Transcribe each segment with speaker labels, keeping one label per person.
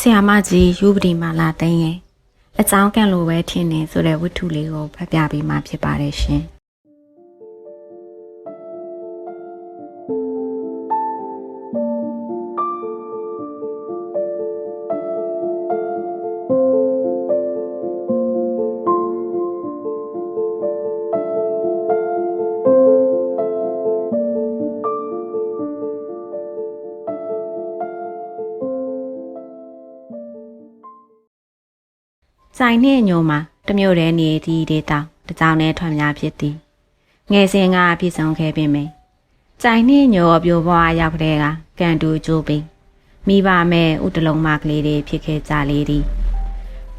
Speaker 1: ဆရာမကြီးယူပတိမာလာသိန်းရဲ့အကြောင်းကန့်လိုပဲထင်နေဆိုတဲ့ဝတ္ထုလေးကိုဖတ်ပြပေးမှာဖြစ်ပါတယ်ရှင်။ စိုင်နှင့်ညိုမှာတစ်မျိုးတည်းနေသည့်ဒေတာတစ်ကြောင်နဲ့ထွန်များဖြစ်သည်ငယ်စဉ်ကပြည့်စုံခဲ့ပေမယ့်စိုင်နှင့်ညိုအပြိုဘွားရောက်တဲ့ကကန်တူကျိုးပြီးမိဘမဲ့ဥတလုံးမကလေးတွေဖြစ်ခဲ့ကြလေသည်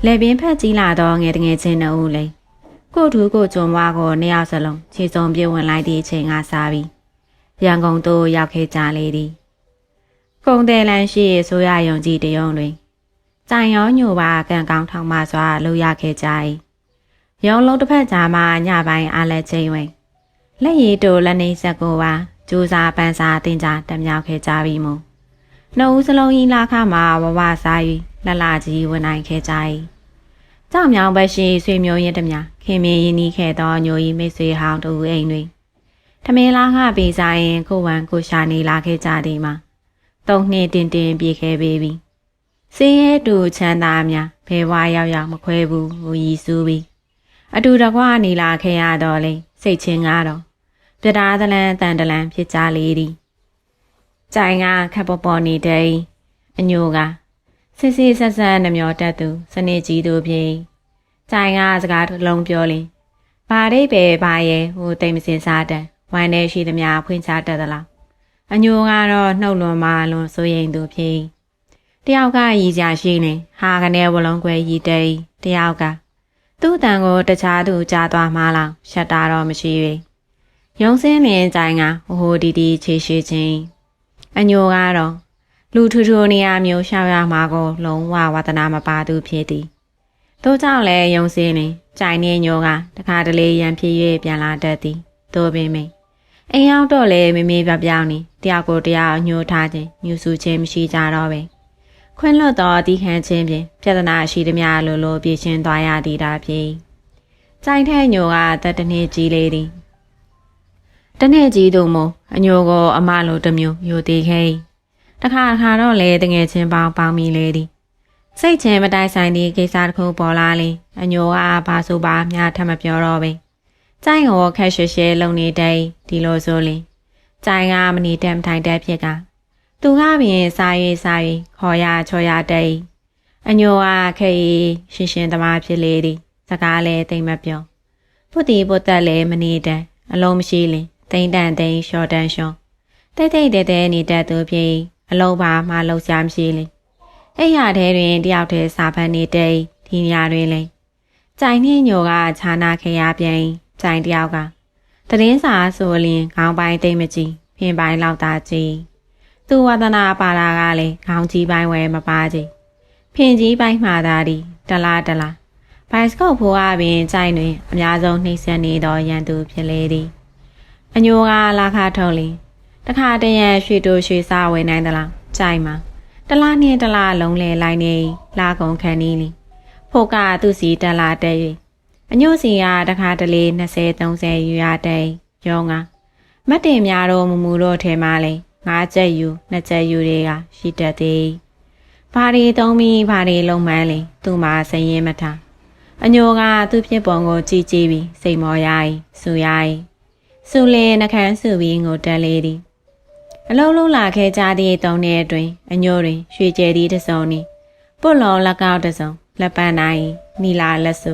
Speaker 1: လေပင်ဖက်ကြီးလာတော့ငယ်တငယ်ချင်းနှုတ်လေးကို့ထူးကိုကြုံဝါကိုနှစ်ယောက်စလုံးခြေစုံပြေဝင်လိုက်သည့်အချိန်ကစားပြီးရန်ကုန်သို့ရောက်ခဲ့ကြလေသည် ကုံတယ်လန်ရှိဆိုရယုံကြည်တယုံတွင် ကြိုင်ရောညိုပါကံကောင်းထောင်မှစွာလှုပ်ရခဲ့ကြ၏ရုံလုံးတစ်ဖက်ကြားမှာညပိုင်းအားလက်ချိန်ဝင်လက်ရည်တိုလက်နေဆက်ကိုပါကြိုးစားပန်းစားတင်ကြတက်မြောက်ခဲ့ကြပြီမို့နှုတ်ဦးစလုံးကြီးလာခမှာဝဝစား၍လှလှကြီးဝင်နိုင်ခဲ့ကြ၏ကြောင်မြောင်ဘက်ရှိဆွေမျိုးရင်းတမျှခင်မင်းရင်းနှီးခဲ့သောညိုကြီးမိတ်ဆွေဟောင်းတူအိမ်တွင်ထမင်းလားခပေးစားရင်ကိုဝံကိုရှာနေလာခဲ့ကြသည်မှာသုံးနှစ်တင်တင်ပြေခဲ့ပေပြီ စင်းရဲတူချမ်းသာများဘဲဝါရောက်ရောက်မခွဲဘူးဟူရီစူးပြီးအတူတကွနေလာခဲ့ရတော့လေစိတ်ချင်းကားတော့ပြတားသလန်းတန်တလန်းဖြစ်ကြလေသည်ကြိုင်ကခပ်ပေါ်ပေါ်နေတဲ့အညိုကစစ်စစ်ဆက်ဆက်နှမျောတတ်သူ စနေကြီးသူဖြင့်ကြိုင်ကစကားတစ်လုံးပြောလင်ဘာဒိတ်ပဲဘာရဲ့ဟိုတိတ်မစင်စားတဲ့ဝမ်းထဲရှိသမျှဖွင့်ချတတ်သလားအညိုကတော့နှုတ်လွန်မလွန်စိုးရိမ်သူဖြင့် တယောက်ကရည်ကြရှိနေဟာကနေဝလုံးခွဲရည်တဲတယောက်ကသူ့တန်ကိုတခြားသူကြားသွားမှလောက်ရှက်တာတော့မရှိ၍ရုံစင်းလင်းကြိုင်ကဟိုဟိုဒီဒီခြေရှိချင်းအညိုကတော့လူထူထူနေရာမျိုးရှောက်ရမှာကို လုံးဝဝသနာမပါသူဖြစ်သည်တို့ကြောင့်လည်းရုံစင်းလင်းကြိုင်နေညိုကတခါတလေရန်ဖြစ်၍ပြန်လာတတ်သည်တို့ပင်မိအိမ်ရောက်တော့လေမေမေပြပြောင်းနေတယောက်ကိုတယောက်ညှို့ထားခြင်းညှူဆူခြင်းမရှိကြတော့ပဲ ခွင့်လွတ်သောတီးခန့်ခြင်းဖြင့်ပြဿနာရှိသည်များလိုလိုပြည့်ရှင်းသွားရသည်တာဖြင့်ကြိုင်ထဲညိုကတတနေ့ကြီးလေးသည်တနေ့ကြီးသူမို့အညိုကိုအမလိုတစ်မျိုးယူသေးခဲ့၏တခါတခါတော့လေတငယ်ချင်းပေါင်းပေါင်းမိလေသည်စိတ်ချင်းမတိုင်ဆိုင်သည့်ကိစ္စတစ်ခုပေါ်လာလေအညိုကဘာဆိုပါမျှထပ်မပြောတော့ပဲကြိုင်ကိုခက်ရှဲရှဲလုံနေတဲ့ဒီလိုဆိုလင်ကြိုင်ကမနေတမ်းထိုင်တဲ့ဖြစ်က သူကပင်စားရေးစားရေးခေါ်ရချော်ရတဲ့အညိုအားခဲရှင်းရှင်းသမားဖြစ်လေသည်စကားလည်းတိမ်မပြောပုတ်တီပုတ်တက်လည်းမနေတန်အလုံးမရှိလင်တိမ်တန်တိမ်ရှော့တန်ရှော့တိတ်တိတ်တဲတဲနေတတ်သူဖြစ်အလုံးပါမှလှုပ်ရှားမရှိလင်အဲ့ရတဲ့တွင်တယောက်တည်းစာဖတ်နေတဲ့ဒီနေရာတွင်လေကြိုင်နှင်းညိုကခြာနာခရပြန်ကြိုင်တယောက်ကတည်င်းစာဆိုလင်ခေါင်းပိုင်းတိတ်မကြည့်ဖင်ပိုင်းလောက်သာကြည့် သူဝဒနာပါတာကလည်းခေါင်းကြီးပိုင်းဝဲမပါကြဖင်ကြီးပိုင်းမှာသာဒီတလားတလားဘိုင်စကုတ်ဖိုးအပင်ကြိုင်တွင်အများဆုံးနှိမ့်ဆက်နေသောရန်သူဖြစ်လေသည်အညိုကလာခထုံးလင်တခါတရံရွှေတိုရွှေစားဝဲနိုင်သလားကြိုင်မှာတလားနှင်းတလားလုံးလဲလိုက်နေလာကုန်ခန်းနီးလီဖို့ကသူ့စီတက်လာတဲ့၍အညို့စီကတခါတလေ20 30ယူရတဲ့ရောငါမတ်တင်များတော့မူမူတော့ထဲမှာလဲ ငါးချက်ယူနှစ်ချက်ယူတွေကရှိတတ်သည်။ဘာတွေသုံးပြီးဘာတွေလုံးမန်းလေသူ့မှာစရင်မထား။အညိုကသူ့ဖြစ်ပုံကိုကြည့်ကြည့်ပြီးစိတ်မောရိုင်းစူရိုင်းစူလင်းနှခမ်းစူပြီးငိုတက်လေသည်။အလုံးလုံးလာခဲ့ကြသည့်တုံးတဲ့အတွင်းအညိုတွင်ရွှေကျဲသည့်တစ်စုံနီပုတ်လုံးလက်ကောက်တစ်စုံလက်ပန်းနိုင်နီလာလက်စု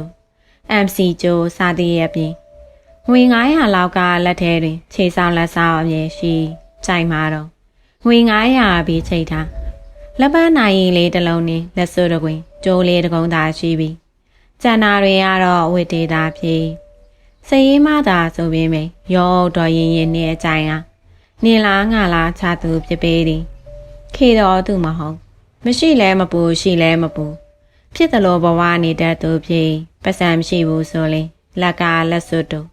Speaker 1: MC ကျိုးစာတည်ရပြင်ငွေ900လောက်ကလက်ထဲတွင် ခြေဆောင်လက်ဆောင်အမြင်ရှိ ကြိုက်မှာတော့ငွေ900ပြီးချိတ်ထားလက်ပန်းနိုင်ရင်လေးတစ်လုံးနဲ့လက်စွပ်တစ်ကွင်ကျိုးလေးတစ်ကုန်းသာရှိပြီးကျန်တာတွေကတော့ဝိတေတာဖြစ်စရေးမသာဆိုပေမဲ့ရောတော်ရင်ရင်နဲ့အကြိုင်ဟာနေလားငါလားချသူဖြစ်ပေသည်ခေတော်သူမဟုတ်မရှိလဲမပူရှိလဲမပူဖြစ်တယ်လို့ဘဝနေတတ်သူဖြစ်ပတ်စံမရှိဘူးဆိုရင်လက်ကလက်စွပ်တို့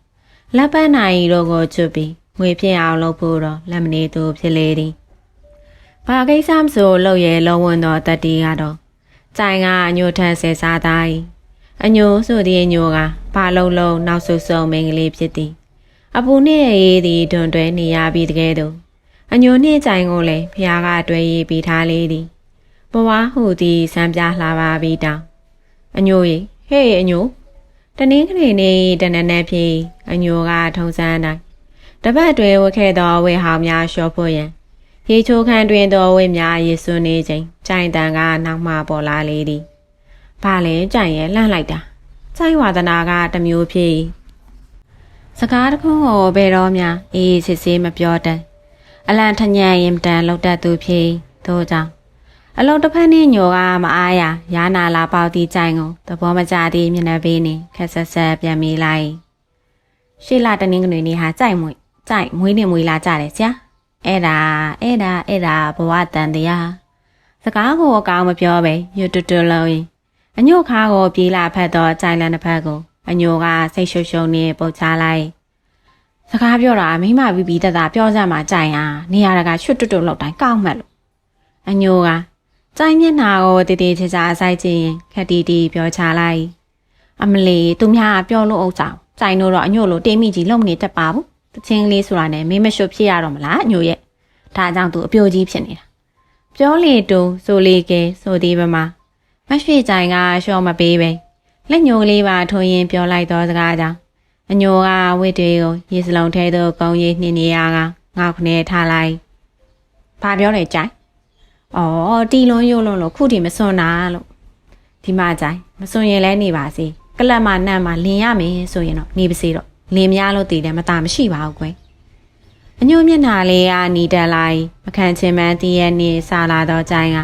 Speaker 1: လက်ပန်းနိုင်တို့ကိုချွတ်ပြီး ငွေဖြစ်အောင်လုပ်ဖို့တော့လက်မနေသူဖြစ်လေသည်။ဘာကိစ္စမဆိုလုပ်ရဲလုံးဝတော့တတိကတော့ကြိုင်ကအညိုထန်ဆဲစားသား၏အညိုဆိုသည့်အညိုကဘာလုံးလုံးနောက်ဆုတ်ဆုံမိန်းကလေးဖြစ်သည်အပူနှင့်ရေးသည်တွန်တွဲနေရပြီးတကယ်တော့အညိုနှင့်ကြိုင်ကိုလည်းဖျားကတွဲရေးပြီးထားလေသည်ဘဝဟုသည်စံပြလှပါပြီးတောင်အညိုရေဟေးအညိုတနင်္ဂနွေနေ့တနက်နေ့ဖြစ်အညိုကထုံစမ်းတိုင်း တပတ်တွဲဝတ်ခဲ့သောဝေဟောင်များလျှော့ဖို့ရန်ရေချိုးခန်းတွင်သောဝိများရေစွန်းနေချိန်ကြိုင်တန်ကနောက်မှပေါ်လာလေသည်။ဘာလဲကြိုင်ရဲ့လှန့်လိုက်တာ။ကြိုင်ဝါဒနာကတစ်မျိုးဖြစ်၏။စကားတစ်ခုကိုဘယ်တော့မှအေးအေးစစ်စစ်မပြောတတ်။အလန့်ထညံရင်တန်လောက်တတ်သူဖြစ်၏သို့ကြောင့်အလုံးတစ်ဖက်နှင့်ညိုကမအားရရာနာလာပေါသည့်ကြိုင်ကိုသဘောမကျသည့်မျက်နှာပေးနှင့်ခက်ဆက်ဆက်ပြန်မေးလိုက်။ရှေ့လာတနင်္ဂနွေနေ့ဟာကြိုင်မွေ ကြိုင်မွေးနေမွေးလာကြတယ်ဆရာ။အဲ့ဒါအဲ့ဒါအဲ့ဒါဘဝတန်တရားစကားကိုအကောင်မပြောပဲရွတ်တွတ်တွတ်လုံးရင်အညို့ခါကိုပြေးလာဖက်တော့ကြိုင်လန်တစ်ဖက်ကိုအညိုကစိတ်ရှုပ်ရှုပ်နဲ့ပုတ်ချလိုက်စကားပြောတာမိမပြီးပြီးတတပြောစမ်းမှာကြိုင်ဟာနေရာတကာရွတ်တွတ်တွတ်လောက်တိုင်းကောက်မှတ်လို့အညိုကကြိုင်မျက်နှာကိုတည်တည်ချာချာဆိုင်ကြည့်ရင်ခက်တီတီပြောချလိုက်အမလီသူများကပြောလို့ဥစ္စာကြိုင်တို့တော့အညို့လိုတင်းမိကြီးလုံမနေတတ်ပါဘူး တချင်းကလေးဆိုတာနဲ့မင်းမရှုပ်ဖြစ်ရတော့မလားညိုရဲ့ဒါကြောင့်သူအပြိုကြီးဖြစ်နေတာပြောလေတူဆိုလေကဲဆိုသေးပါမမရွှေကြိုင်ကရှော့မပေးပဲလက်ညိုကလေးပါထုံရင်ပြောလိုက်တော့စကားကြောင့်အညိုကဝစ်တွေကိုရေစလုံးထဲသို့ကုန်းရည်နှင်းနေရကငေါက်ခနဲ့ထားလိုက်ဘာပြောလဲကြိုင်ဩတီလွန်ရုံလုံးလို့ခုထိမစွန်တာလို့ဒီမှာကြိုင်မစွန်ရင်လဲနေပါစေကလပ်မနန့်မလင်ရမယ်ဆိုရင်တော့နေပါစေတော့ လင်းများလို့တည်တယ်မตาမရှိပါဘူးကွယ်အညို့မျက်နှာလေးကနီတက်လိုက်မခံချင်မှန်းတည့်ရဲ့နေစားလာတော့ကြိုင်းက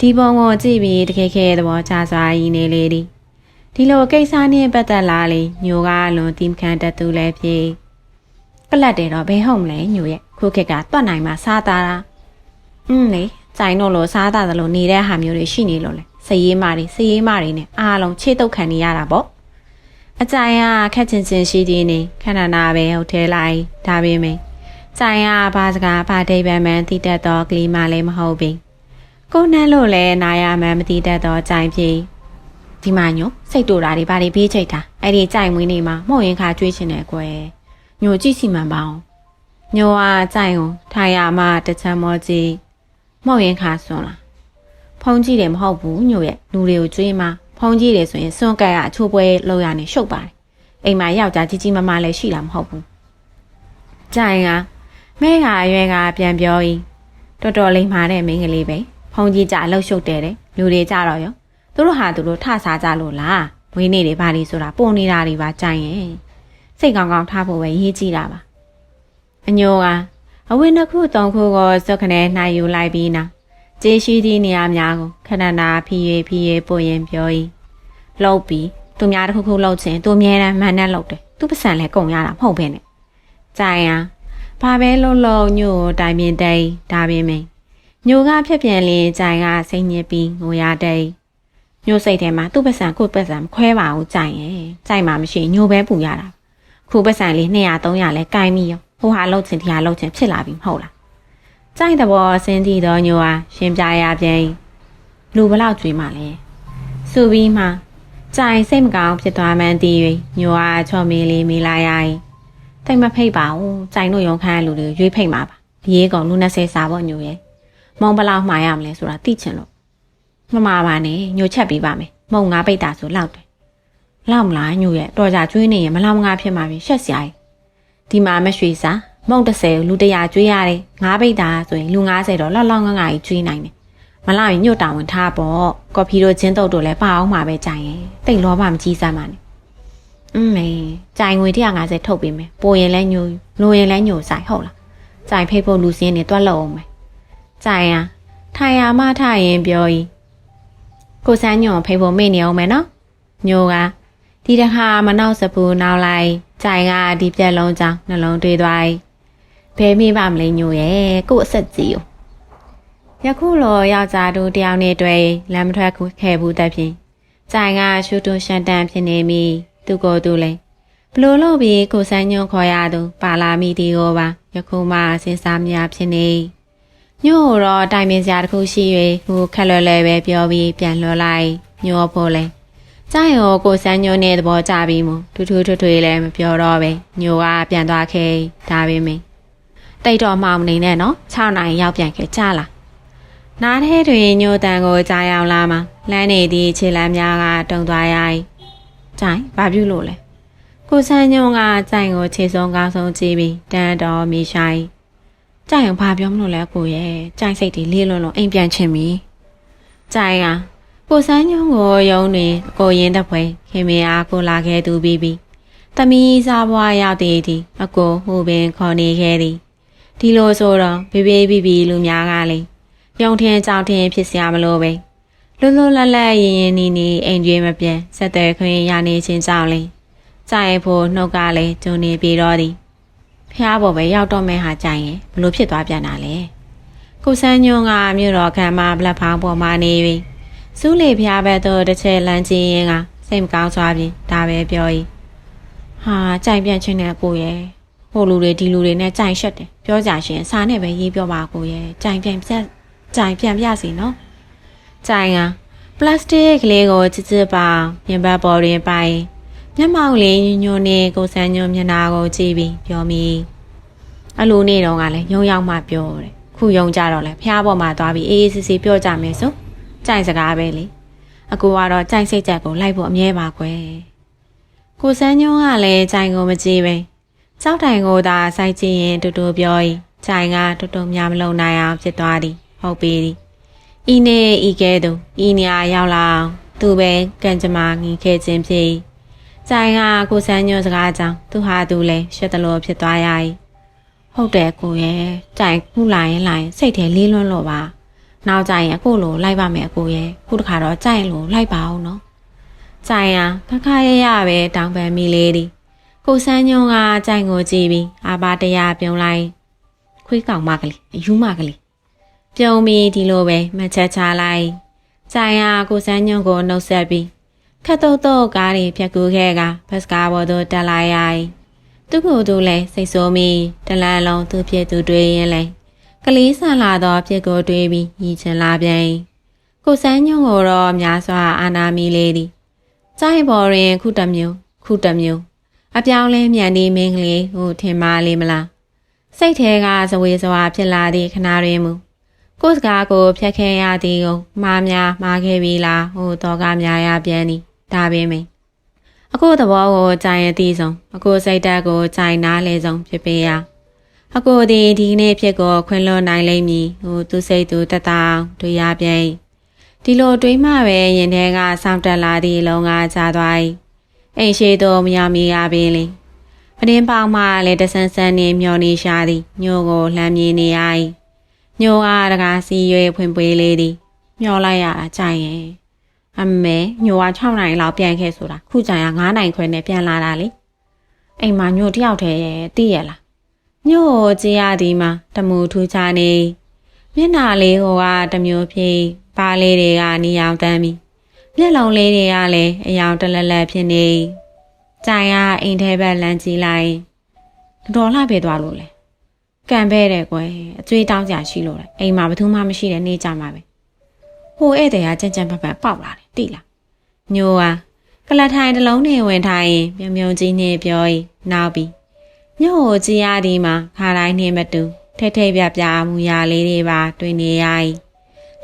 Speaker 1: ဒီပုံကိုကြည့်ပြီးတခဲခဲသဘောချစွာရင်းနေလေသည်ဒီလိုကိစ္စနဲ့ပတ်သက်လာလေညိုကလွန်တီမခံတတ်သူလည်းဖြစ်ကလတ်တယ်တော့ဘယ်ဟုတ်မလဲညိုရဲ့ခုခေတ်ကတွတ်နိုင်မှစားတာတာอืมလေကြိုင်းတို့လိုစားတာသလိုနေတဲ့ဟာမျိုးတွေရှိနေလို့လေစည်ရေးမာတွေစည်ရေးမာတွေနဲ့အားလုံးချေတုတ်ခံနေရတာပေါ့ အကြိုင်ကခက်ချင်ချင်ရှိသေးနေခဏနာပဲဟုတ်သေးလိုက်ဒါပေမဲ့ကြိုင်ကဘာစကားဘာဒိဗ္ဗံမှန်တိတတ်တော့ကလေးမလည်းမဟုတ်ဘူးကိုနှမ်းလို့လည်းနာရမှန်မတိတတ်တော့ကြိုင်ပြေဒီမှာညိုစိတ်တူတာတွေဘာတွေဘေးချိတ်တာအဲ့ဒီကြိုင်မွေးနေမှာမှုတ်ရင်ခါကျွေးချင်တယ်ကွယ်ညိုကြည့်စီမှန်ပါအောင်ညိုကကြိုင်ကိုထိုင်ရမှတစ်ချမ်းမောကြည့်မှုတ်ရင်ခါစွန်လာဖုံးကြည့်တယ်မဟုတ်ဘူးညိုရဲ့လူတွေကိုကျွေးမှ ဖုံးကြည့်တယ်ဆိုရင်စွန့်ကက်ကအချိုးပွဲလောက်ရနေရှုပ်ပါတယ်အိမ်မှာယောက်ျားကြီးကြီးမမလည်းရှိတာမဟုတ်ဘူးကြိုင်ကမဲကအရွယ်ကပြန်ပြော၏တော်တော်လေးမှားတဲ့မိန်းကလေးပဲဖုံးကြီးကြအလောက်ရှုပ်တယ်တဲ့လူတွေကြတော့ရောသူတို့ဟာသူတို့ထစားကြလို့လားဝင်းနေတွေဘာတွေဆိုတာပုံနေတာတွေပါကြိုင်ရဲ့စိတ်ကောင်းကောင်းထားဖို့ပဲရေးကြည့်တာပါအညိုကအဝင်းတစ်ခုသုံးခုကိုစုတ်ခနဲ့နှိုင်ယူလိုက်ပြီးနာကျေး ရှိသည့်နေရာများကိုခဏနာဖီ၍ဖီ၍ပို့ရင်ပြော၏လှုပ်ပြီးသူများတစ်ခုခုလှုပ်ခြင်းသူအမြဲတမ်းမှန်နဲ့လှုပ်တယ်သူပစံလဲကုန်ရတာမဟုတ်ဘဲနဲ့ကြိုင်ရဘာပဲလှုပ်လှုပ်ညို့တိုင်ပင်တိတ်ဒါပင်မင်းညိုကဖြက်ပြန်လင်းကြိုင်ကစိတ်ညစ်ပြီးငိုရတိတ်ညို့စိတ်ထဲမှာသူ့ပစံကိုယ့်ပစံမခွဲပါဘူးကြိုင်ရဲ့ကြိုင်မှာမရှိညို့ပဲပူရတာခုပစံလေး200 300လဲကိုင်းမိရောဟိုဟာလှုပ်ခြင်းတရားလှုပ်ခြင်းဖြစ်လာပြီမဟုတ်လား ကြိုက်တဲ့ဘောစင်းတီတော်ညိုဟာရှင်ပြရပြန်၏လူဘလောက်ကြွေးမှလဲစူပြီးမှကြိုင်စိတ်မကောင်းဖြစ်သွားမှန်းသိ၍ညိုဟာချော်မင်းလေးမိလာရ၏တိတ်မဖိတ်ပါဘူးကြိုင်တို့ရုံခန်းလူတွေရွေးဖိတ်မှာပါဒီရေကောင်လူ20စာပေါ့ညိုရဲ့မုံဘလောက်မှားရမလဲဆိုတာသိချင်လို့မမှားပါနဲ့ညိုချက်ပေးပါမယ်မုံငါပိတ်တာဆိုလောက်တယ်လောက်မလားညိုရဲ့တော်ကြကျွေးနေရင်မလောက်ငါဖြစ်မှာပြီရှက်စရာကြီးဒီမှာမရွှေစာ မုံ30လူ100ကျွေးရတယ်ငါးပိတ်တာဆိုရင်လူ90တော့လောက်လောက်ငငါကြီးကျွေးနိုင်တယ်မလောက်ရင်ညွတ်တောင်ဝင်ထားပေါ့ကော်ဖီတို့ဂျင်းတုတ်တို့လည်းပါအောင်မှာပဲကြိုင်ရင်တိတ်လောဘမကြီးစမ်းပါနဲ့อืมမေကြိုင်ငွေ150ထုတ်ပေးမယ်ပိုရင်လဲညိုလိုရင်လဲညိုဆိုင်ဟုတ်လားကြိုင်ဖိတ်ဖို့လူစင်းနေတွက်လို့အောင်မယ်ကြိုင်ရထိုင်ရမထရင်ပြောဤကိုစန်းညွန်ဖိတ်ဖို့မေ့နေအောင်မယ်နော်ညိုကဒီတခါမနောက်စပူနောက်လိုက်ကြိုင်ကဒီပြက်လုံးကြောင့်နှလုံးတွေးသွား၏ ဘယ်မိပါမလဲညိုရဲ့ကို့အဆက်ကြီးကိုယခုလောယောက်ျားတို့တယောက်နဲ့တွေ့လမ်းမထွက်ခဲ့ဘူးတဲ့ဖြင့်ကြိုင်ကရှူတွရှန်တန်ဖြစ်နေမိသူကိုယ်သူလဲဘလို့လို့ပြီးကိုစန်းညွန့်ခေါ်ရသူပါလာမိဒီကိုပါယခုမှစဉ်းစားမြဖြစ်နေညို့တော့တိုင်ပင်စရာတစ်ခုရှိ၍ဟိုခက်လွယ်လွယ်ပဲပြောပြီးပြန်လွှတ်လိုက်ညို့ဖို့လဲကျရင်ကိုကိုစန်းညို့နဲ့သဘောကျပြီးမို့ထူးထူးထွေးထွေးလည်းမပြောတော့ပဲညို့ကပြန်သွားခဲ့ဒါပဲမင်း တိတ်တော့မှောင်မနေနဲ့နော်6နိုင်ရောက်ပြန်ခဲ့ကြလားနားထဲတွင်ညို့တန်ကိုကြားရောက်လာမှလမ်းနေသည့်ခြေလမ်းများကတုံသွားရိုက်ကျိုင်ဘာပြုလို့လဲကိုစန်းညို့ကကျိုင်ကိုခြေစုံကောင်းဆုံးကြည့်ပြီးတန်တော်မိဆိုင်ကြိုင်ဘာပြောမလို့လဲကိုရဲ့ကြိုင်စိတ်တွေလေးလွန်းလွန်းအိမ်ပြန်ချင်ပြီကြိုင်ကကိုစန်းညုံကိုယုံနေကိုရင်တပွဲခင်မအားကိုလာခဲ့သူပြီးပြီတမီးစားဘွားရောက်တည်သည်အကိုဟိုပင်ခေါ်နေခဲ့သည် ဒီလိုဆိုတော့ဘေဘေဘီဘီလူများကလေယုံထင်းကြောင်ထင်းဖြစ်စရာမလိုပဲလွတ်လွတ်လပ်လပ်ရင်ရင်နီနီအိမ်ကျွေးမပြတ်ဆက်သွယ်ခွင့်ရနေချင်းကြောင့်လေကြိုင်ဖို့နှုတ်ကလည်းဂျုံနေပြီးတော့သည်ဖះဘော်ပဲရောက်တော့မဲ့ဟာကြိုင်ရင်ဘလို့ဖြစ်သွားပြန်တာလဲကိုစန်းညွန့်ကမြို့တော်ခံမှာဘလက်ဖောင်းပေါ်မှာနေပြီစူးလေဖះဘက်တော့တစ်ချက်လမ်းကျင်းရင်ကစိတ်မကောင်းစွာဖြင့်ဒါပဲပြော၏ဟာကြိုင်ပြန်ချင်းတဲ့ကိုရဲ့ဟိုလူတွေဒီလူတွေနဲ့ကြိုင်ရှက်တယ် ပြောကြရှင်စာနဲ့ပဲရေးပြောပါကိုရဲ့ကြိုင်ပြန်ပြတ်ကြိုင်ပြန်ပြစီနော်ကြိုင်ကပလတ်စတစ်ကလေးကိုချစ်ချစ်ပါပြင်ပပေါ်တွင်ပိုင်မျက်မှောက်လေးညွန်းနေကိုစန်းညွန်းမျက်နာကိုကြည့်ပြီးပြောမိအလိုနေတော့ကလည်းယုံရောက်မှပြောတယ်ခုယုံကြတော့လဲဖះပေါ်မှာသွားပြီးအေးအေးဆေးဆေးပြောကြမယ်ဆိုကြိုင်စကားပဲလေအကူကတော့ကြိုင်စိတ်ချက်ကိုလိုက်ဖို့အမြဲပါကွယ်ကိုစန်းညွန်းကလည်းကြိုင်ကိုမကြည့်ပဲ ကြောက်တိုင်ကိုသာစိုက်ကြည့်ရင်တူတူပြော၏ကြိုင်ကတူတူများမလုံနိုင်အောင်ဖြစ်သွားသည်ဟုတ်ပြီသည်ဤနေဤကဲသူဤနေရာရောက်လာအောင်သူပဲကံကြမ္မာငီခဲ့ခြင်းဖြစ်၏ကြိုင်ကကိုစန်းညွန့်စကားကြောင့်သူဟာသူလည်းရှက်တလို့ဖြစ်သွားရ၏ဟုတ်တယ်ကိုရဲ့ကြိုင်ခုလာရင်လာရင်စိတ်ထဲလေးလွန်းလို့ပါနောက်ကြိုင်ရင်အခုလိုလိုက်ပါမယ်အကိုရဲ့ခုတခါတော့ကြိုင်လို့လိုက်ပါအောင်နော်ကြိုင်ကခခရရပဲတောင်းပန်မိလေသည် ကိုစန်းညွန့်ကကြိုင်ကိုကြည့်ပြီးအာပါတရားပြုံးလိုက်ခွေးကောင်မကလေးအယူမကလေးပြုံးပြီးဒီလိုပဲမချက်ချလိုက်ကြိုင်ကကိုစန်းညွန့်ကိုနှုတ်ဆက်ပြီးခတ်တုတ်တော့ကားတွေဖြတ်ကူးခဲ့ကဘတ်စကားပေါ်သို့တက်လာရ၏သူကိုယ်သူလည်းစိတ်ဆိုးမိတလန်လုံးသူဖြစ်သူတွေးရင်လဲကလေးဆန်လာတော့ဖြစ်ကိုတွေးပြီးညီချင်လာပြန်၏ကိုစန်းညုံကိုတော့များစွာအာနာမီလေးသည်ကြိုင်ပေါ်ရင်ခုတစ်မျိုးခုတစ်မျိုး အပြောင်းလဲမြန်နေမင်းကလေးဟိုထင်ပါလေမလားစိတ်ထဲကဇဝေဇဝါဖြစ်လာသည့်ခဏတွင်မူကိုယ်စကားကိုဖြတ်ခဲရသည်ကိုမားများမားခဲ့ပြီလားဟိုတော့ကများရပြန်သည်ဒါပဲမင်းအခုသဘောကိုကြိုင်ရသည်ဆုံးအခုစိတ်ဓာတ်ကိုကြိုင်နားလေဆုံးဖြစ်ပေရအခုဒီဒီနေ့ဖြစ်ကိုခွင်လွန်နိုင်လိမ့်မည်ဟိုသူစိတ်သူတတအောင်တွေ့ရပြန်၏ဒီလိုတွေးမှပဲရင်ထဲကစောင့်တက်လာသည့်လုံကကြာသွား၏ အိမ်ရှိသောမရမီရပင်လေပဒင်းပေါင်းမှလည်းတဆန်းဆန်းနေမျောနေရှာသည်ညို့ကိုလှမ်းမြင်နေရ၏ညို့ကတကားစီရွေဖွင့်ပွေလေးသည်မျောလိုက်ရတာကြိုင်ရဲ့အမေညိုက6နိုင်လောက်ပြန်ခဲ့ဆိုတာခုကြံရ9နိုင်ခွဲနဲ့ပြန်လာတာလေအိမ်မှာညိုတယောက်တည်းရဲ့တည်ရလားညိုကိုကြည်ရသည်မှာတမူထူးခြားနေမျက်နှာလေးဟိုကတမျိုးဖြစ်ပါးလေးတွေကနေအောင်တမ်းပြီး မျက်လုံးလေးတွေကလည်းအယောင်တလက်လက်ဖြစ်နေကြိုင်ကအိမ်ထဲဘက်လမ်းကြည့်လိုက်တော်လှပဲသွားလို့လေကံပဲတဲ့ကွယ်အကျွေးတောင်းကြရှိလို့လေအိမ်မှာဘယ်သူမှမရှိတဲ့နေ့ကြမှာပဲဟိုဧည့်သည်ကကြံ့ကြံ့ပတ်ပတ်ပေါက်လာတယ်တိလားညိုဟာကလထိုင်တစ်လုံးနဲ့ဝင်ထိုင်ရင်မြုံမြုံကြီးနဲ့ပြောရင်နောက်ပြီးညို့ကိုကြည်ရသည်မှာခါတိုင်းနဲ့မတူထဲထဲပြပြမူရလေးတွေပါ တွေ့နေရ၏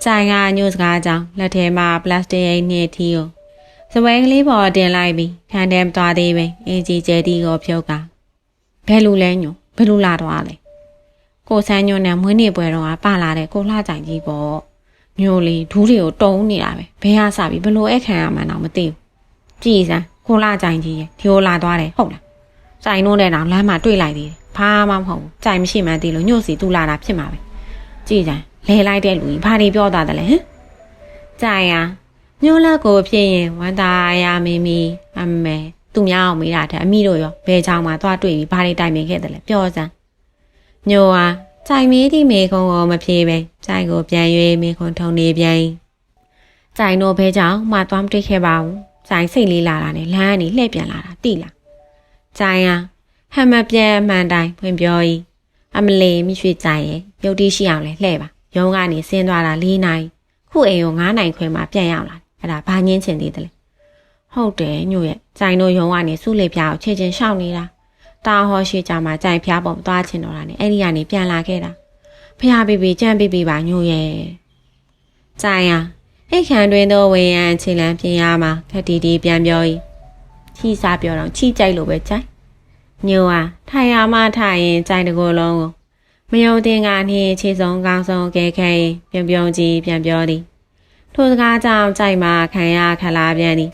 Speaker 1: ကြိုင်ကညို့စကားကြောင့်လက်ထဲမှာပလတ်စတစ်အိတ်နဲ့ထီကိုစပွဲကလေးပေါ်တင်လိုက်ပြီးခန်းထဲမသွားသေးပဲအင်ကြီးကျဲတီကိုဖြုတ်ကဘယ်လိုလဲညို့ဘယ်လိုလာတော့လဲကိုဆန်းညို့နဲ့မွေးနေ့ပွဲတော့ပါလာတဲ့ကိုလှကြိုင်ကြီးပေါ့မျိုးလေးဒူးတွေကိုတုံးနေတာပဲဘယ်ဟာစပြီဘလို့အခမ်းရမှန်းတော့မသိဘူးကြည်စမ်းခိုးလာကြိုင်ကြီးရဲ့ဒီလိုလာသွားတယ်ဟုတ်လားကြိုင်တို့နဲ့တော့လမ်းမှာတွေ့လိုက်သေးတယ်ဘာမှမဟုတ်ဘူးကြိုင်မရှိမှန်းသိလို့ညို့စီတူလာတာဖြစ်မှာပဲကြည်စမ်း လဲလိုက်တဲ့လူကြီးဘာတွေပြောသားတယ်လဲဟမ်ကြိုင်ရညို့လက်ကိုဖြစ်ရင်ဝမ်းသာရမင်းမီအမေသူများအောင်မေးတာတဲ့အမိတို့ရောဘယ်ချောင်းမှာသွားတွေ့ပြီးဘာတွေတိုင်ပင်ခဲ့တယ်လဲပြောစမ်းညို့ဟာကြိုင်မေးသည့်မေခုံကိုမဖြေပဲကြိုင်ကိုပြန်၍မေခုံထုံနေပြန်၏ကြိုင်တို့ဘဲကြောင့်မှသွားမတွေ့ခဲ့ပါဘူးကြိုင်စိတ်လေးလာတာနဲ့လမ်းကနေလှည့်ပြန်လာတာတိလားကြိုင်ဟာဟမ်မပြန်အမှန်တိုင်းဖွင့်ပြော၏အမလီမိရွှေကြိုင်ရဲ့ရုပ်တိရှိအောင်လဲလှည့်ပါ ရုံးကနေဆင်းသွားတာ၄နိုင်ခုအိမ်ကို9နိုင်ခွဲမှပြန်ရောက်လာအဲ့ဒါဘာငင်းချင်သေးတယ်လဲဟုတ်တယ်ညို့ရဲ့ကြိုင်တို့ရုံးကနေစုလေပြားကိုခြေချင်းရှောက်နေတာတာဟောရှိကြမှာကြိုင်ဖျားပေါ်သွားချင်တော့တာနဲ့အဲ့ဒီကနေပြန်လာခဲ့တာဖျားပေးပေးကြမ်းပေးပေးပါညို့ရဲ့ကြိုင်ရအိတ်ခံတွင်သောဝေယံခြေလန်းပြင်ရမှာခက်တီတီပြန်ပြော၏ချီစားပြောတော့ချီကြိုက်လို့ပဲကြိုင်ညို့ဟာထိုင်ရမှထိုင်ရင်ကြိုင်တကိုယ်လုံးကို မယုံတင်ကနှင့်ခြေစုံကောင်းဆုံးကဲခဲပြုံပြုံကြီးပြန်ပြောသည်ထိုစကားကြောင့်ကြိုက်မှခံရခလာပြန်သည်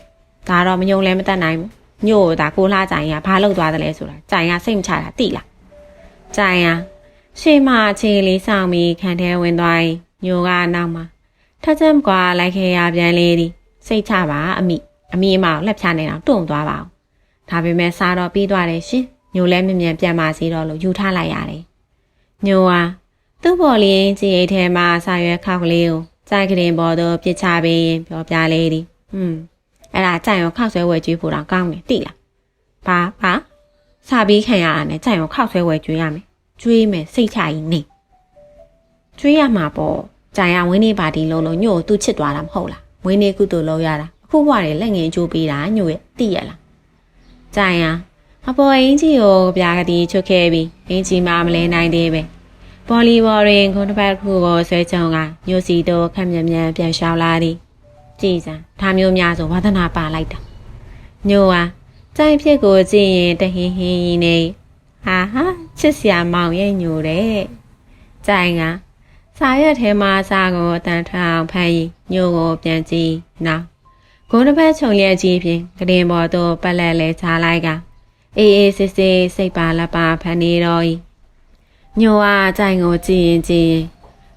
Speaker 1: ဒါတော့မယုံလည်းမတတ်နိုင်ဘူးညို့ဒါကိုလှကြိုင်ရဘာလုပ်သွားတယ်လဲဆိုတာကြိုင်ရစိတ်မချတာတိလားကြိုင်ရရှေ့မှခြေလေးဆောင်ပြီးခံထဲဝင်သွား၏ညိုကနောက်မှာထက်ချက်ကွာလိုက်ခဲ့ရပြန်လေသည်စိတ်ချပါအမိအမိအမကိုလက်ဖြာနေတော့တုံသွားပါအောင်ဒါပေမဲ့စားတော့ပြီးသွားတယ်ရှင်ညိုလည်းမြင်မြန်ပြန်ပါစီတော့လို့ယူထားလိုက်ရတယ် ညိုဟာသူ့ပေါ်လင်းကြည်အိတ်ထဲမှာဆာရွက်ခောက်ကလေးကိုကြိုက်ကရင်ပေါ်သို့ပြစ်ချပေးရင်ပြောပြလေးသည်ဟွန်းအဲ့ဒါကြိုင်ရောခောက်ဆွဲဝဲကျွေးဖို့တော့ကောင်းတယ်တိလားဘာဘာစာပြီးခံရတာနဲ့ကြိုင်ရောခောက်ဆွဲဝဲကျွေးရမယ်ကျွေးမယ်စိတ်ချရင်နေကျွေးရမှာပေါ့ကြိုင်ရဝင်းနေပါတီလုံးလုံးညို့သူ့ချစ်သွားတာမဟုတ်လားဝင်းနေကုသိုလ်လုပ်ရတာအခုဘွားတွေလက်ငင်းကျိုးပေးတာညို့ရဲ့တိရလားကြိုင်ရ အပေါ်အင်းကြီးကိုပြာကတိချွတ်ခဲ့ပြီးအင်းကြီးမှမလဲနိုင်သေးပဲဘော်လီဘော်ရင်ခုတစ်ပတ်ခုကိုဆွဲချုံကညိုစီတို့ခက်မြက်မြက်ပြန်ရှောင်းလာသည်ကြည်စံဒါမျိုးများဆိုဝါသနာပါလိုက်တာညိုဟာကြိုင်ဖြစ်ကိုကြည့်ရင်တဟင်းဟင်းကြီးနေဟာဟာချစ်စရာမောင်ရဲ့ညိုတဲ့ကြိုင်ကစာရက်ထဲမှာစာကိုအတန်ထောင်ဖမ်းရင်ညိုကိုပြန်ကြည့်နောက်ဂုံတစ်ပတ်ခြုံလျက်ကြီးဖြင့်ကရင်ပေါ်သို့ပက်လက်လဲချလိုက်က အေးအေးစစ်စစ်စိတ်ပါလက်ပါဖန်နေတော့၏ညိုအားကြိုင်ကိုကြည့်ရင်ကြည့်ရင်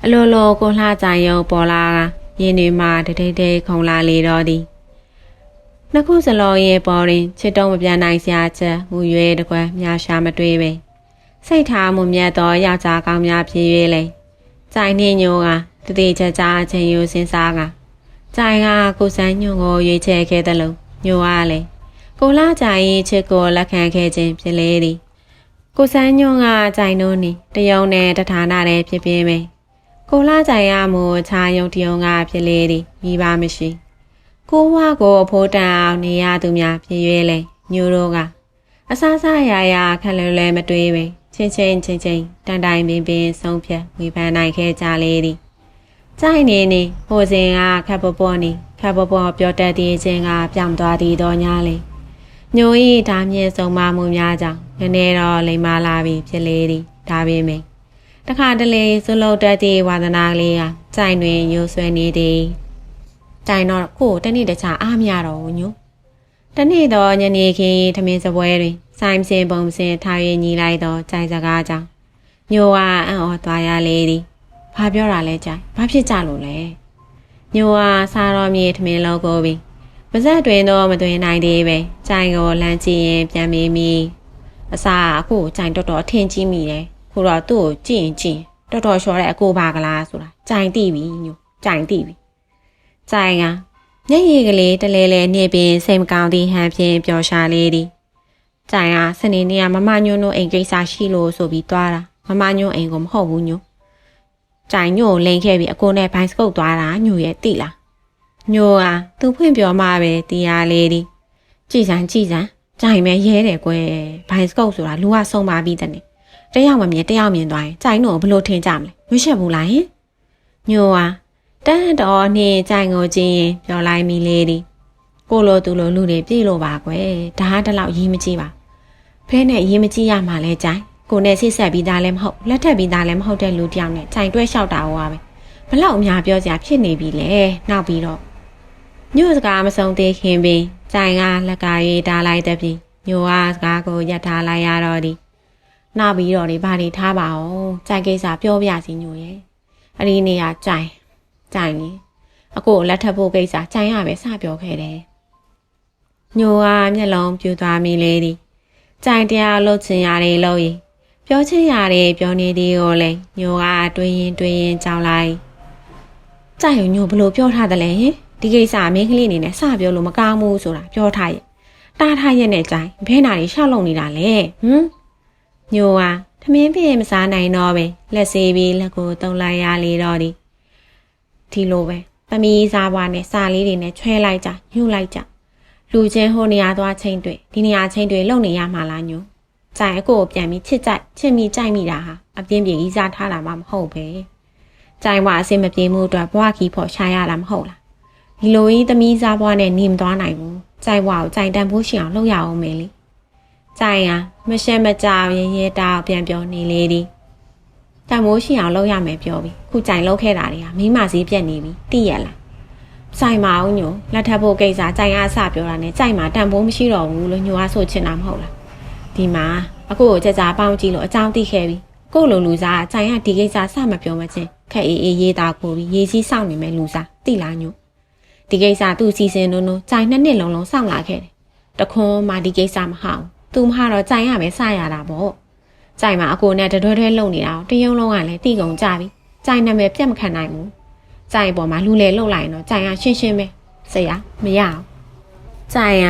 Speaker 1: အလိုလိုကိုလှကြိုင်ရုံပေါ်လာကရင်တွေမှာတတိတ်တိတ်ခုံလာလေတော့သည်နှစ်ခုစလုံးရဲ့ပေါ်ရင်ချစ်တုံးမပြန်နိုင်စရာချက်မူရွေတကွယ်မြာရှာမတွေ့ပဲစိတ်ထားမှုမြတ်သောယောက်ျားကောင်းများဖြစ်၍လေကြိုင်နှင်းညိုကတတိချာချာအချင်းယူစင်းစားကကြိုင်ကကိုစန်းညွန့်ကိုရွေးချယ်ခဲ့တယ်လို့ညိုအားလေ ကိုလာကြိုင်ရဲ့ချစ်ကိုလက်ခံခဲ့ခြင်းဖြစ်လေသည်ကိုစန်းညွန့်ကကြိုင်တို့နေတယုံနဲ့တဌာနတဲ့ဖြစ်ပြင်းပဲကိုလာကြိုင်ရမို့ခြာယုံတယုံကဖြစ်လေသည်မိဘမရှိကိုဝါကိုအဖိုးတန်အောင်နေရသူများဖြစ်၍လေညိုတို့ကအဆဆရာရာခက်လွယ်လွယ်မတွေးပဲချင်းချင်းချင်းချင်းတန်တိုင်ပင်ပင်ဆုံးဖြတ်ဝေဖန်နိုင်ခဲ့ကြလေသည်ကြိုက်နေနေဟိုစဉ်ကခပ်ပေါ်ပေါ်နေခပ်ပေါ်ပေါ်ပြောတတ်သေးခြင်းကပြောင်းသွားသည်တော့ညာလေ ညိုဤဒါမြင့်ဆုံးမမှုများကြောင့်နည်းနည်းတော့လိမ္မာလာပြီဖြစ်လေသည်ဒါပေမဲ့တခါတလေဇွလုတ်တတ်သည့်ဝါသနာကလေးကကြိုင်တွင်ညိုဆွဲနေသည်ကြိုင်တော့ကိုယ်တနေ့တခြားအားမရတော့ဘူးညိုတနေ့တော့ညနေခင်းထမင်းစပွဲတွင်ဆိုင်စင်ပုံစင်ထားရညီလိုက်တော့ကြိုင်စကားကြောင့်ညိုကအံ့ဩသွားရလေသည်ဘာပြောတာလဲကြိုင်ဘာဖြစ်ကြလို့လဲညိုဟာစားတော်မြေထမင်းလောက်ကိုပြီ ပါဇက်တွင်တော့မတွင်နိုင်သေးပဲကြိုင်ကိုလမ်းကြည့်ရင်ပြန်မေးမိအစာအခုကြိုင်တော်တော်အထင်ကြီးမိတယ်ခုတော့သူ့ကိုကြည့်ရင်ကြည့်ရင်တော်တော်လျှော်တဲ့အကိုပါကလားဆိုတာကြိုင်တိပြီညိုကြိုင်တိပြီကြိုင်ကမျက်ရည်ကလေးတလဲလဲနေပင်စိတ်မကောင်းသည့်ဟန်ဖြင့်ပျော်ရှာလေးသည်ကြိုင်ကစနေနေ့ကမမညွန့်တို့အိမ်ကိစ္စရှိလို့ဆိုပြီးသွားတာမမညွန့်အိမ်ကိုမဟုတ်ဘူးညိုကြိုင်ညို့ကိုလိန်ခဲ့ပြီးအကိုနဲ့ဘိုင်းစကုတ်သွားတာညို့ရဲ့တိလား ညို့ကသူဖွင့်ပြောမှပဲတရားလေးဒီကြည်စမ်းကြည်စမ်းကြိုင်မဲရဲတယ်ကွယ်ဘိုင်းစကုတ်ဆိုတာလူကဆုံးပါပြီးတဲ့နေတယောက်မမြင်တယောက်မြင်သွားရင်ကြိုင်တို့ကိုဘလို့ထင်ကြမလဲရွှေ့ချက်ဘူးလားဟင်ညို့ကတန်းတော်နှင်းကြိုင်ကိုကြည့်ရင်ပြောလိုက်မိလေဒီကိုလိုသူလိုလူတွေပြေလို့ပါကွယ်ဒါကတလောက်ရေးမကြည့်ပါဖဲနဲ့ရေးမကြည့်ရမှာလဲကြိုင်ကိုနဲ့ဆိတ်ဆက်ပြီးသားလည်းမဟုတ်လက်ထပ်ပြီးသားလည်းမဟုတ်တဲ့လူတစ်ယောက်နဲ့ခြိုင်တွဲလျှောက်တာဟောပါပဲဘလောက်အများပြောစရာဖြစ်နေပြီလေနောက်ပြီးတော့ ညို့စကားမဆုံးသေးခင်ပင်ခြိုင်ကလက်ကရေးထားလိုက်တဲ့ပြီညိုကစကားကိုရပ်ထားလိုက်ရတော့သည်နောက်ပြီးတော့ဒီဘာတွေထားပါအောင်ခြိုင်ကိစ္စပြောပြစီညိုရဲ့အဲ့ဒီနေရာခြိုင်ခြိုင်လေအကိုကိုလက်ထပ်ဖို့ကိစ္စခြိုင်ရပဲစပြောခဲ့တယ်ညိုကမျက်လုံးပြူသွားမိလေသည်ခြိုင်တရားလှုပ်ချင်ရတယ်လို့ရင်ပြောချင်ရတယ်ပြောနေသေးရောလေညိုကတွေးရင်တွေးရင်ကြောက်လိုက်ကြိုက်ရုံညိုဘလို့ပြောထားတယ်လဲဟင် ဒီကိစ္စမင်းကလေးအနေနဲ့စပြောလို့မကောင်းဘူးဆိုတာပြောထားရဲ့တားထားရဲ့နဲ့ကြိုင်ဘဲနာတွေရှောက်လုံနေတာလေဟမ်ညိုကထမင်းပြည့်မစားနိုင်တော့ပဲလက်ဆေးပြီးလက်ကိုတုံလိုက်ရလေတော့ဒီဒီလိုပဲသမီးစားဘွားနဲ့စာလေးတွေနဲ့ချွဲလိုက်ကြညှို့လိုက်ကြလူချင်းဟိုနေရာသွားချင်းတွေ့ဒီနေရာချင်းတွေ့လုံနေရမှာလားညို့ကြိုင်အကိုကိုပြန်ပြီးချစ်ကြိုက်ချစ်မိကြိုက်မိတာဟာအပြင်းပြေကြီးစားထားတာမှမဟုတ်ပဲကြိုင်ဘွားအစင်မပြေမှုအတွက်ဘွားခီဖို့ရှာရတာမဟုတ်လား ဒီလိုကြီးသမီးစားဘွားနဲ့နေမသွားနိုင်ဘူးကြိုင်ဘွားကိုကြိုင်တန်ဖို့ရှိအောင်လုပ်ရအောင်မယ်လေကြိုင်ရမရှက်မကြောက်ရင်ရဲတာကိုပြန်ပြောနေလေဒီတမိုးရှိအောင်လုပ်ရမယ်ပြောပြီးခုကြိုင်လုပ်ခဲ့တာတွေကမိမစည်းပြက်နေပြီသိရလားဆိုင်မအောင်ညိုလက်ထပ်ဖို့ကိစ္စကြိုင်အားစပြောတာနဲ့ကြိုင်မှာတန်ဖိုးမရှိတော့ဘူးလို့ညိုအားဆိုချင်တာမဟုတ်လားဒီမှာအခုကိုကြကြပေါင်းကြည့်လို့အကြောင်းသိခဲ့ပြီကို့လိုလူစားကြိုင်ကဒီကိစ္စစမပြောမချင်းခက်အေးအေးရေးတာကိုပြီးရေးစည်းစောင့်နေမယ်လူစားသိလားညို ဒီကိစ္စသူ့စီစဉ်နုံနုံကြိုင်နှစ်နှစ်လုံးလုံးစောင့်လာခဲ့တယ်တခွန်းမှဒီကိစ္စမဟောင်းသူမဟာတော့ကြိုင်ရမယ်စရတာပေါ့ကြိုင်မှာအကိုနဲ့တတွဲတွဲလုံနေတာကိုတရုံလုံးကလည်းတီကုန်ကြပြီကြိုင်နာမည်ပြတ်မခံနိုင်ဘူးကြိုင်ပေါ်မှာလူလေလုံလိုက်ရင်တော့ကြိုင်ရရှင်းရှင်းပဲဆရာမရအောင်ကြိုင်ရ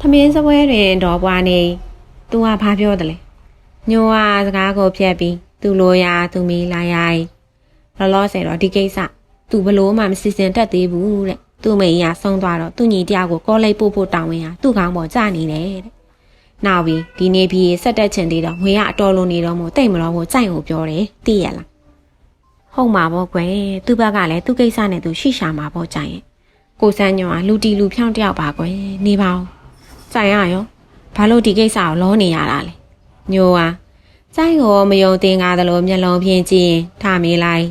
Speaker 1: သမင်းစပွဲတွင်တော်ပွားနေသူကဘာပြောတယ်လဲညိုကစကားကိုဖြတ်ပြီးသူလိုရာသူမီလာရိုင်လောလောဆယ်တော့ဒီကိစ္စသူဘလို့မှမစီစဉ်တတ်သေးဘူးတဲ့ သူ့မိန်းကဆုံးသွားတော့သူ့ညီတယောက်ကိုကောလိပ်ပို့ဖို့တောင်းဝင်ဟာသူ့ခေါင်းပေါ်ကျနေတယ်တဲ့။နောက်ပြီးဒီနေ့ပြီးဆက်တက်ချင်သေးတော့ငွေကအတော်လုံးနေတော့မို့တိတ်မလို့ကိုကြိုက်ကိုပြောတယ်သိရလား။ဟုတ်မှာပေါ့ကွယ်သူ့ဘက်ကလည်းသူ့ကိစ္စနဲ့သူရှိရှာမှာပေါ့ကြိုက်ရဲ့။ကိုစန်းညောကလူတီလူဖြောင်းတယောက်ပါကွယ်နေပါဦး။ကြိုက်ရရောဘာလို့ဒီကိစ္စကိုလောနေရတာလဲ။ညိုကကြိုက်ကိုမယုံတင်ကားသလိုမျက်လုံးဖြင်းကြည့်ရင်ထမေးလိုက်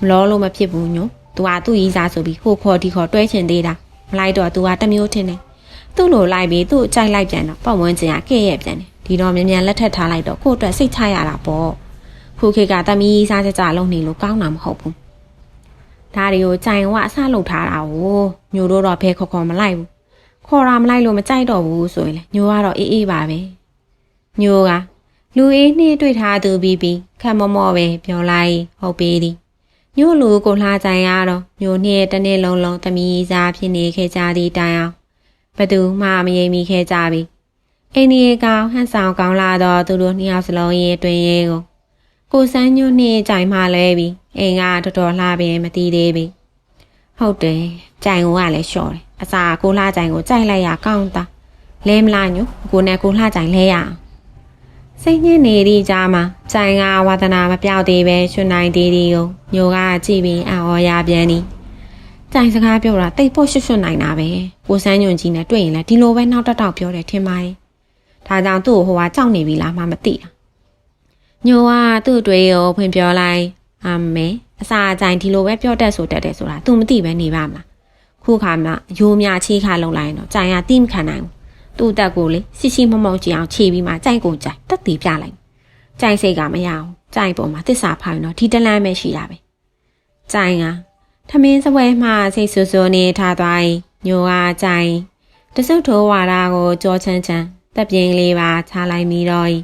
Speaker 1: မလောလို့မဖြစ်ဘူးညို ။ "तू ဟာသူ့ရီးစားဆိုပြီးဟိုခေါ်ဒီခေါ်တွဲချင်သေးတာ။မလိုက်တော့ तू ဟာတမျိုးထင်တယ်။သူ့လိုလိုက်ပြီးသူ့အကြိုက်လိုက်ပြန်တော့ပတ်ဝန်းကျင်ကကဲ့ရဲ့ပြန်တယ်။ဒီတော့မြန်မြန်လက်ထပ်ထားလိုက်တော့ကို့အတွက်စိတ်ချရတာပေါ့။ခုခေတ်ကတမီးရီးစားကြကြလုံးနေလို့ကောင်းတာမဟုတ်ဘူး။ဒါတွေကိုကြိုင်ဝအဆလုပ်ထားတာကိုမျိုးတို့တော့ဘဲခေါ်ခေါ်မလိုက်ဘူး။ခေါ်တာမလိုက်လို့မကြိုက်တော့ဘူးဆိုရင်လေညိုကတော့အေးအေးပါပဲ။ညိုကလူအေးနှင်းတွေ့ထားသူပြီးပြီးခံမမော့ပဲပြောလိုက်ဟုတ်ပေးသည်။ လူကိုလှကြိုင်ရတော့ညိုနှစ်တစ်နေ့လုံးလုံးသမီးစားဖြစ်နေခဲ့ကြသည့်တိုင်အောင်ဘသူမှမယိမ်မိခဲ့ကြပြီအိန္ဒိယကောင်ဟန်ဆောင်ကောင်းလာတော့သူတို့နှစ်ယောက်စလုံးရဲ့တွင်ရဲ့ကိုကိုစန်းညို့နှစ်ကြိုင်မှလဲပြီအိမ်ကတော်တော်လှပင်မတီးသေးပြီဟုတ်တယ်ကြိုင်ကိုကလည်းလျှော့တယ်အစာကိုလှကြိုင်ကိုကြိုက်လိုက်ရကောင်းတာလဲမလားညို့ကိုနဲ့ကိုလှကြိုင်လဲရအောင် စိတ်ညစ်နေသည့်ကြားမှာကြိုင်ကဝါသနာမပြောက်သေးပဲရွှွနိုင်သေးသည်ကိုညိုကကြည့်ပြီးအော်ရပြန်သည်ကြိုင်စကားပြောတာတိတ်ဖို့ရွှွှွနိုင်တာပဲကိုစန်းညွန့်ကြီးနဲ့တွေ့ရင်လည်းဒီလိုပဲနောက်တစ်တောက်ပြောတယ်ထင်ပါရဲ့ဒါကြောင့်သူ့ကိုဟိုကကြောက်နေပြီလားမှမသိတာညိုကသူ့အတွေ့ကိုဖွင့်ပြောလိုက်အမေအစာကြိုင်ဒီလိုပဲပြောတတ်ဆိုတတ်တယ်ဆိုတာ तू မသိပဲနေပါမလားခုခါမှရိုးများချေးခါလုံလိုက်ရင်တော့ကြိုင်ကတိမခံနိုင်ဘူး သူ့တက်ကိုလေစီစီမမောင်ကြည့်အောင်ခြေပြီးမှကြိုက်ကုန်ကြိုက်တက်တည်ပြလိုက်ကြိုက်စိတ်ကမရအောင်ကြိုက်ပေါ်မှာတစ္ဆာဖိုင်တော့ဒီတလန်းပဲရှိတာပဲကြိုင်ကထမင်းစပွဲမှစိတ်ဆူဆူနေထားသွားရင်ညိုကကြိုင်တစုတ်ထိုးဝါရာကိုကြောချမ်းချမ်းတက်ပြင်းလေးပါချလိုက်ပြီးတော့ဤ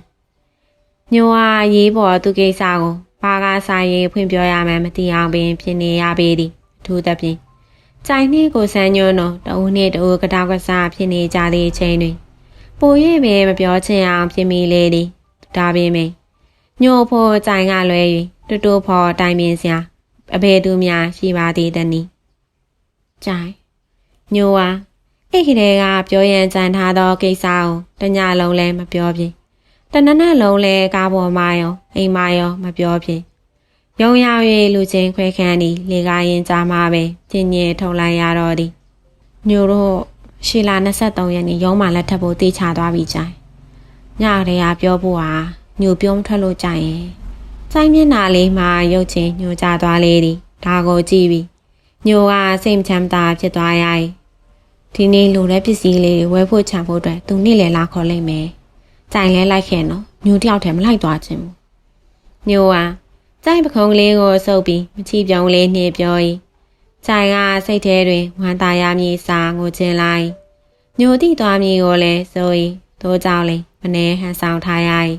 Speaker 1: ညိုကရေးပေါ်သူကိစ္စကိုဘာကစားရေးဖွင့်ပြောရမှန်းမသိအောင်ပင်ဖြစ်နေရပေသည်အထူးသဖြင့် ကြိုင်နှင့်ကိုဆန်းညွန်းတော့တဦးနှင့်တဦးကတောက်ကစားဖြစ်နေကြသည့်အချိန်တွင်ပို၍ပင်မပြောချင်အောင်ဖြစ်မိလေသည်ဒါပေမဲ့ညို့ဖို့ကြိုင်ကလွဲ၍တူတူဖော်တိုင်ပင်စရာအဘေသူများရှိပါသေးသည်နီကြိုင်ညိုဟာအိတ်ကလေးကပြောရန်ကြံထားသောကိစ္စကိုတညလုံးလည်းမပြောပြင်းတနနက်လုံးလည်းကားပေါ်မှာရောအိမ်မှာရောမပြောပြင်း ရုံရောက်၍လူချင်းခွဲခန်းသည်လေကားရင်ကြားမှာပဲကျင်းညင်ထုံလိုက်ရတော့သည်ညိုတို့ရှီလာ23ရက်နေ့ရုံးမှလက်ထပ်ဖို့တေးချသွားပြီကြိုင်ညတည်းကပြောဖို့ဟာညိုပြုံးထွက်လို့ကြိုင်ရင်ကြိုင်မျက်နာလေးမှာရုပ်ချင်းညိုကြသွားလေသည်ဒါကိုကြည့်ပြီးညိုကစိတ်မချမ်းသာဖြစ်သွားရ၏ဒီနေ့လိုတဲ့ပစ္စည်းလေးတွေဝယ်ဖို့ချန်ဖို့အတွက်သူနေ့လည်းလာခေါ်လိုက်မယ်ကြိုင်လဲလိုက်ခဲ့နော်ညိုတယောက်တည်းမလိုက်သွားခြင်းဘူးညို ကကြိုင်ပခုံးကလေးကိုစုပ်ပြီးမချီပြုံးလေးနှည့်ပြော၏ကြိုင်ကစိတ်ထဲတွင်ဝမ်းသာရမည်စာငိုချင်လိုက်ညိုတိသွားမည်ကိုလည်းဆို၏သို့ကြောင့်လေမနေဟန်ဆောင်ထားရ၏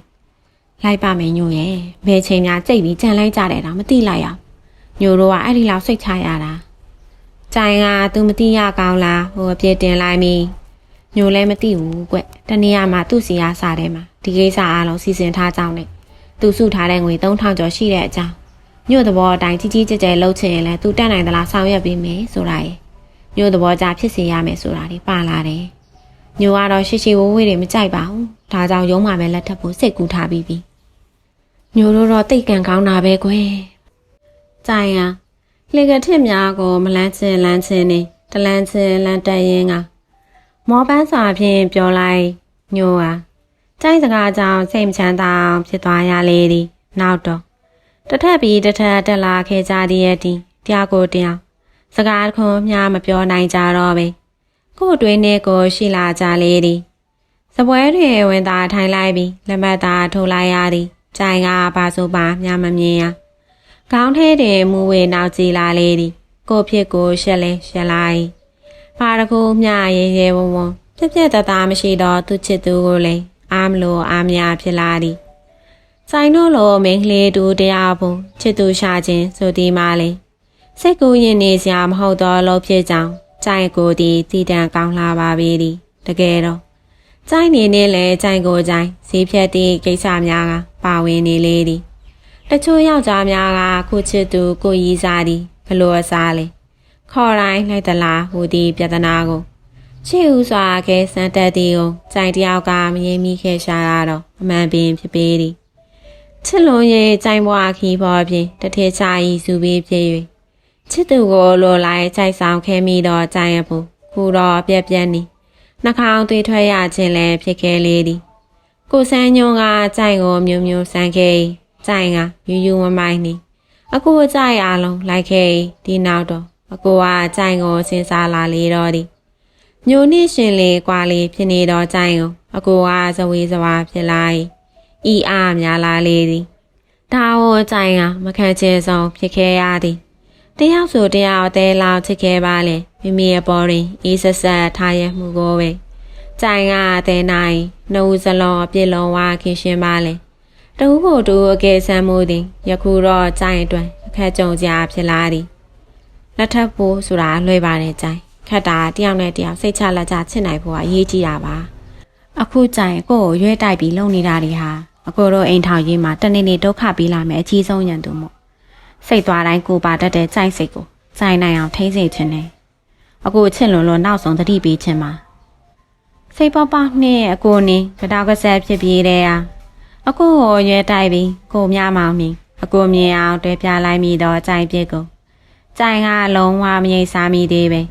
Speaker 1: လိုက်ပါမယ်ညိုရဲ့ဘယ်ချိန်များကြိတ်ပြီးကြံလိုက်ကြတယ်တော့မသိလိုက်အောင်ညိုတို့ကအဲ့ဒီလောက်စိတ်ချရတာကြိုင်ကသူမသိရကောင်းလားဟိုအပြစ်တင်လိုက်မိညိုလည်းမသိဘူးကွတနေ့ကမှသူ့စီအားစားတယ်မှာဒီကိစ္စအားလုံးစီစဉ်ထားကြောင်းနဲ့ သူစုထားတဲ့ငွေ3000ကျော်ရှိတဲ့အကြောင်းမြို့သဘောအတိုင်းကြီးကြီးကျယ်ကျယ်လှုပ်ချင်ရင်လည်းသူတက်နိုင်သလားဆောင်ရွက်ပေးမယ်ဆိုတာရယ်မြို့သဘောကြဖြစ်စေရမယ်ဆိုတာတွေပါလာတယ်ညိုကတော့ရှိရှိဝဝေးတွေမကြိုက်ပါဘူးဒါကြောင့်ရုံးမှာပဲလက်ထပ်ဖို့စိတ်ကူးထားပြီးပြီညိုတို့တော့တိတ်ကန်ကောင်းတာပဲကွယ်ကြိုင်ရလေကထစ်များကိုမလန်းချင်လန်းချင်နေတလန်းချင်လန်းတက်ရင်ကမောပန်းစာဖြင့်ပြောလိုက်ညိုဟာ ကျိုင်းစကားကြောင့်စိတ်မချမ်းသာအောင်ဖြစ်သွားရလေသည်နောက်တော့တထက်ပြီးတထက်တက်လာခဲ့ကြသည်ရဲ့ဒီတရားကိုတရားစကားခွန်မျှမပြောနိုင်ကြတော့ပဲကို့အတွင်းနဲ့ကိုရှိလာကြလေသည်စပွဲတွေဝင်သာထိုင်လိုက်ပြီးလက်မှတ်သာထိုးလိုက်ရသည်ကျိုင်းကပါဆိုပါမျှမမြင်ရခေါင်းထဲတွင်မူဝေနောက်ကြည့်လာလေသည်ကိုဖြစ်ကိုရှက်လဲရှက်လိုက်ဘာတကူမျှရဲရဲဝုံဝုံပြက်ပြက်တသားမရှိတော့သူချစ်သူကိုလည်း အားမလို့အားမရဖြစ်လာသည်ဆိုင်တို့လိုမိန်းကလေးတူတရားဖို့ချစ်သူရှာခြင်းဆိုဒီမှလေစိတ်ကူးရင်နေစရာမဟုတ်တော့လို့ဖြစ်ကြောင်းကြိုင်ကိုဒီတည်တံကောင်းလာပါပြီဒီတကယ်တော့ကြိုင်နေနဲ့လဲကြိုင်ကိုကြိုင်ဈေးဖြတ်သည့်ကိစ္စများကပါဝင်နေလေသည်တချို့ယောက်ျားများကကိုချစ်သူကိုရီးစားသည်ဘလို့အစားလဲခေါ်တိုင်းလိုက်သလားဟူသည့်ပြဿနာကို ချစ်ဦးစွာကဲစမ်းတက်သည်ကိုကြိုင်တယောက်ကမငြိမ်မိခဲ့ရှာရတော့အမှန်ပင်ဖြစ်ပေသည်ချစ်လွန်ရဲ့ကြိုင်ဘွားခီးပေါ်ဖြင့်တထေချာဤစုပြီးဖြစ်၍ချစ်သူကိုလိုလိုက်ကြိုက်ဆောင်ခဲမိတော့ကြိုင်ရဖို့ခုတော့ပြက်ပြက်နေနှာခေါင်းသွေးထွက်ရခြင်းလည်းဖြစ်ခဲ့လေသည်ကိုစန်းညုံကကြိုင်ကိုမျိုးမျိုးဆန်းခဲ့၏ကြိုင်ကယူယူမမိုင်းနေအကူအကြိုက်အားလုံးလိုက်ခဲ့၏ဒီနောက်တော့အကူကကြိုင်ကိုစဉ်းစားလာလေတော့သည် ညိုနှင့်ရှင်လေကွာလေဖြစ်နေတော့ကြိုင်ကိုအကူကဇဝေးဇဝါဖြစ်လာ၏ဤအားများလာလေသည်ဒါဟောကြိုင်ကမခံချေဆုံးဖြစ်ခဲ့ရသည်တယောက်ဆိုတယောက်အသေးလောက်ချစ်ခဲ့ပါလေမိမိရဲ့ပေါ်တွင်အေးဆက်ဆက်ထားရမှုကိုပဲကြိုင်ကတဲ့နိုင်နှုတ်စလုံးအပြည့်လုံးဝခင်ရှင်ပါလေတဦးကိုတူအကယ်ဆန်းမှုသည်ယခုတော့ကြိုင်အတွက်အခက်ကြုံစရာဖြစ်လာသည်လက်ထပ်ဖို့ဆိုတာလွယ်ပါတယ်ကြိုင် ခက်တာတယောက်နဲ့တယောက်စိတ်ချလက်ချချစ်နိုင်ဖို့ကအရေးကြီးတာပါအခုကြိုင်ကိုယ့်ကိုရွေးတိုက်ပြီးလုံနေတာတွေဟာအကိုတို့အိမ်ထောင်ရေးမှာတနေ့နေ့ဒုက္ခပေးလာမယ်အကြီးဆုံးရန်သူမို့စိတ်သွားတိုင်းကိုပါတတ်တဲ့ကြိုင်စိတ်ကိုကြိုင်နိုင်အောင်ထိမ့်စေခြင်းနဲ့အခုချစ်လွန်လွန်နောက်ဆုံးသတိပေးခြင်းပါစိတ်ပေါက်ပေါက်နဲ့အကိုနေကတောက်ကဆက်ဖြစ်ပြေးတဲ့ဟာအကိုကိုရွဲတိုက်ပြီးကိုမြမောင်မြင်အကိုမြင်အောင်တွေ့ပြလိုက်မိတော့ကြိုင်ပြစ်ကိုကြိုင်ကလုံးဝမငိမ့်စားမိသေးပဲ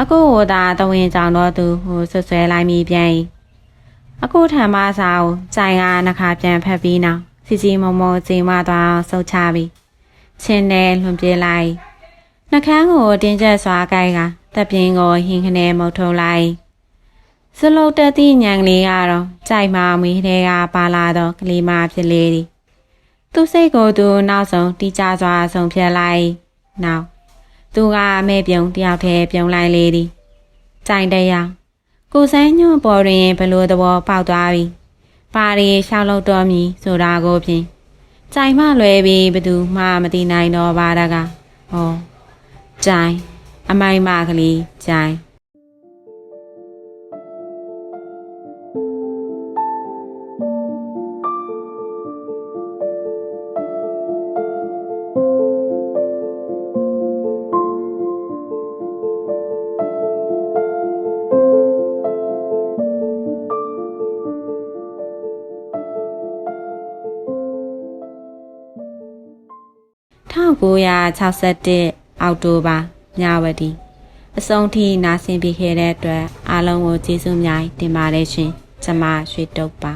Speaker 1: အကိုကိုသာတဝင်းကြောင်တော့သူဟိုဆွဆွဲလိုက်မိပြန်၏အကိုထံမစာကိုကြိုင်ကနှခါပြန်ဖက်ပြီးနောက်စီစီမုံမုံချိန်မသွားအောင်ဆုတ်ချပြီးချင်းနဲ့လွန်ပြေးလိုက်နှကန်းကိုတင်းကျပ်စွာကိုက်ကတပ်ပြင်းကိုဟင်းခနဲ့မုတ်ထုံလိုက်စလုတ်တက်သည့်ညံကလေးကတော့ကြိုက်မှမွေးတဲ့ကပါလာတော့ကလေးမဖြစ်လေသည်သူစိတ်ကိုသူနောက်ဆုံးတီးကြစွာဆုံးဖြတ်လိုက်နောက် သူကမဲပြုံတယောက်တည်းပြုံလိုက်လေသည်ကြိုင်တရားကိုစန်းညွန့်ပေါ်တွင်ဘလို့သဘောပေါက်သွားပြီပါရီရှောက်လို့တော်မီဆိုတာကိုဖြင့်ကြိုင်မလွယ်ပြီးဘသူမှမသိနိုင်တော့ပါတကဟောကြိုင်အမိုင်မကလေးကြိုင် 1961အောက်တိုဘာညဝတီ အဆုံးထိနာဆင်ပြခဲ့တဲ့အတွက်အားလုံးကိုကျေးဇူးများတင်ပါတယ်ရှင်ကျမရွှေတုပ်ပါ